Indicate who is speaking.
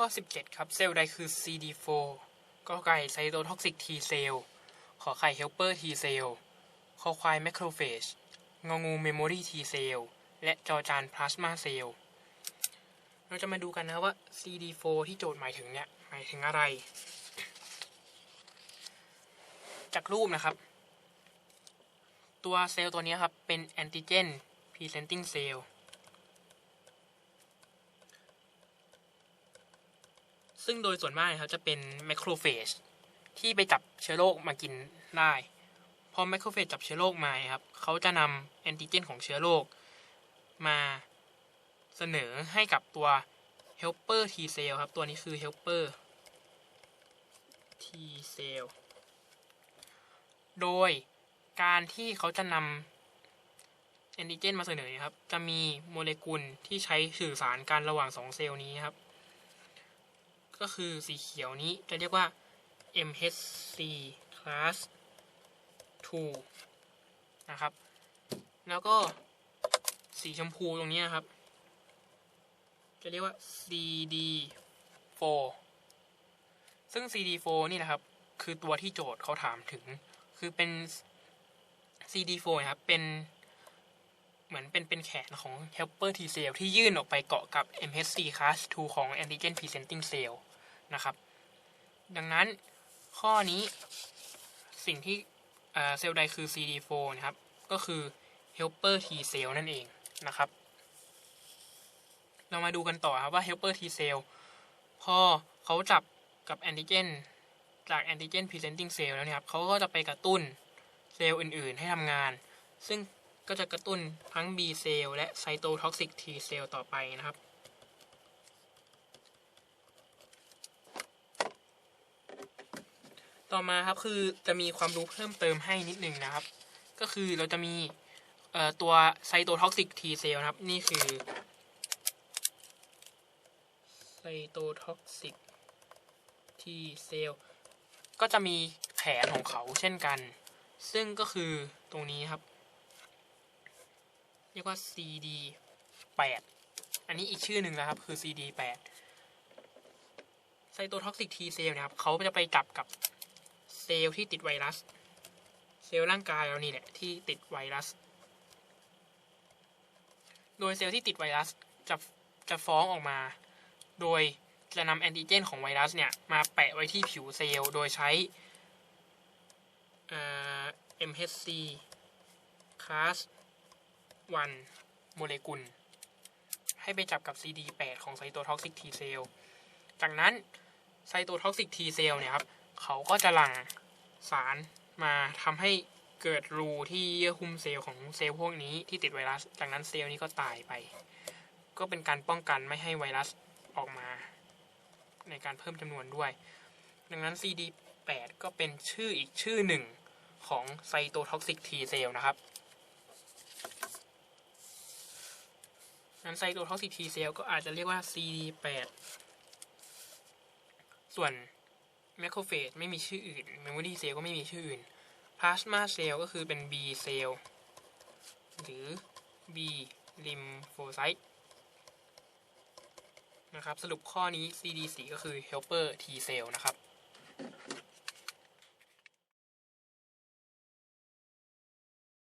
Speaker 1: ข้อ 17 ครับ เซลล์ใดคือ CD4 ก็ไก่ไซโตท็อกซิก T เซลล์ ขอไข่ helper T เซลล์ คอควาย macrophage งองู memory T เซลล์ และจอจาน plasma เซลล์ เราจะมาดูกันนะว่า CD4 ที่โจทย์หมายถึงเนี่ย หมายถึงอะไร จากรูปนะครับ ตัวเซลล์ตัวนี้ครับ เป็น antigen presenting cell ซึ่งโดยส่วนมากนะครับจะเป็นแมคโครเฟจที่ไปจับเชื้อโรคมากินได้พอแมคโครเฟจจับเชื้อโรคมาครับเขาจะนำแอนติเจนของเชื้อโรคมาเสนอให้กับตัว helper T cell ครับ ตัวนี้คือ helper T cell โดยการที่เขาจะนำแอนติเจนมาเสนอครับ จะมีโมเลกุลที่ใช้สื่อสารกันระหว่างสองเซลล์นี้ครับ ก็คือสีเขียวนี้จะเรียกว่า MHC class 2นะครับ แล้วก็สีชมพูตรงนี้ครับ จะเรียกว่า CD4 ซึ่ง CD4 นี่นะครับ คือตัวที่โจทย์เขาถามถึง คือเป็น CD4 นะครับ เป็น เหมือนเป็นเป็นแขนของ helper T cell ที่ยื่นออกไปเกาะกับ MHC class 2 ของ antigen presenting cell นะครับ ดังนั้นข้อนี้สิ่งที่เซลล์ใดคือ CD4 นะครับ ก็คือ helper T cell นั่นเองนะครับ เรามาดูกันต่อครับว่า helper T cell พอเขาจับกับ antigen จาก antigen presenting cell แล้วเนี่ยครับเขาก็จะไปกระตุ้นเซลล์อื่น ๆ ให้ทำงาน ซึ่ง ก็จะกระตุ้นทั้ง B เซลล์และ cytotoxic T เซลล์ต่อไปนะครับ ต่อมาครับคือจะมีความรู้เพิ่มเติมให้นิดนึงนะครับ ก็คือเราจะมีตัว cytotoxic T เซลล์นะครับ นี่คือ cytotoxic T เซลล์ก็จะมีแผนของเขาเช่นกัน ซึ่งก็คือตรงนี้ครับ เรียกว่า CD 8 อันนี้อีกชื่อหนึ่งนะครับ คือ CD 8ไซโตท็อกซิก T เซลนะครับ เขาจะไปจับกับเซลล์ที่ติดไวรัส เซลล์ร่างกายเรานี่แหละที่ติดไวรัส โดยเซลล์ที่ติดไวรัสจะจะฟ้องออกมา โดยจะนำแอนติเจนของไวรัสเนี่ย มาแปะไว้ที่ผิวเซลล์ โดยใช้เอ่อ MHC class 1โมเลกุล ให้ไปจับกับ CD8 ของไซโตท็อกซิก T เซลจากนั้นไซโตท็อกซิก T เซลเนี่ยครับ เขาก็จะหลั่งสารมาทำให้เกิดรูที่เยื่อหุ้มเซลล์ของเซลล์พวกนี้ที่ติดไวรัส จากนั้นเซลล์นี้ก็ตายไป ก็เป็นการป้องกันไม่ให้ไวรัสออกมา ในการเพิ่มจำนวนด้วย ดังนั้น CD8 ก็เป็นชื่ออีกชื่อหนึ่งของไซโตท็อกซิก T เซลนะครับ นั้นไซโตท็อกซิก T เซลก็อาจจะเรียกว่า CD8 ส่วนแมคโครเฟจไม่มีชื่ออื่นเมมโมรีเซลก็ไม่มีชื่ออื่นพลาสมาเซลก็คือเป็น B เซลหรือ B ลิมโฟไซต์นะครับ สรุปข้อนี้ CD4 ก็คือ helper T cell นะครับ